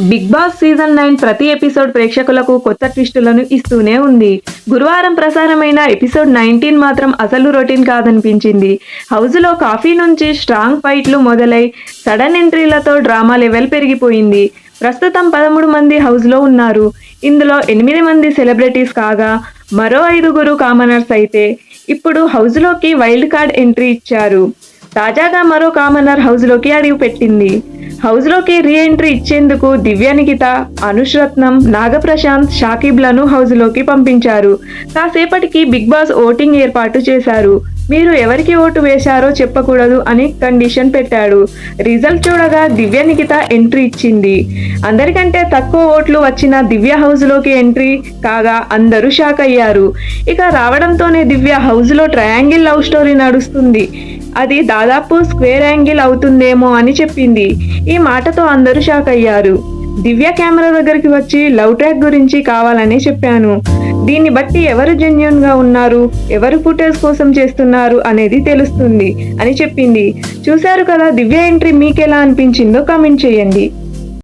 Big boss season nine ప్రతి episode ప్రేక్షకులకు కొత్త ట్విస్టులను ఇస్తూనే ఉంది. గురువారం ప్రసారమైన ఎపిసోడ్ నైన్టీన్ మాత్రం అసలు రొటీన్ కాదనిపించింది. హౌస్లో కాఫీ నుంచి స్ట్రాంగ్ ఫైట్లు మొదలై సడన్ ఎంట్రీలతో డ్రామా లెవెల్ పెరిగిపోయింది. ప్రస్తుతం పదమూడు మంది హౌస్లో ఉన్నారు. ఇందులో ఎనిమిది మంది సెలబ్రిటీస్ కాగా మరో ఐదుగురు కామనర్స్ అయితే ఇప్పుడు హౌస్లోకి వైల్డ్ కార్డ్ ఎంట్రీ ఇచ్చారు. తాజాగా మరో కామనర్ హౌస్లోకి అడుగు పెట్టింది హౌస్లోకి రీ ఎంట్రీ ఇచ్చేందుకు దివ్య నిఖిత అనుష్ నాగప్రశాంత్ షాకిబ్లను హౌస్లోకి పంపించారు. కాసేపటికి బిగ్ బాస్ ఓటింగ్ ఏర్పాటు చేశారు. మీరు ఎవరికి ఓటు వేశారో చెప్పకూడదు అని కండిషన్ పెట్టాడు. రిజల్ట్ చూడగా దివ్య నిఖిత ఎంట్రీ ఇచ్చింది. అందరికంటే తక్కువ ఓట్లు వచ్చిన దివ్య హౌస్లోకి ఎంట్రీ కాగా అందరూ షాక్ అయ్యారు. ఇక రావడంతోనే దివ్య హౌస్లో ట్రయాంగిల్ లవ్ స్టోరీ నడుస్తుంది. అది దాదాపు స్క్వేర్ యాంగిల్ అవుతుందేమో అని చెప్పింది. ఈ మాటతో అందరూ షాక్ అయ్యారు. దివ్య కెమెరా దగ్గరికి వచ్చి లవ్ ట్రాక్ గురించి కావాలని చెప్పాను. దీన్ని బట్టి ఎవరు జెన్యున్గా ఉన్నారు ఎవరు ఫుటేజ్ కోసం చేస్తున్నారు అనేది తెలుస్తుంది అని చెప్పింది. చూశారు కదా దివ్య ఎంట్రీ మీకెలా అనిపించిందో కామెంట్ చేయండి.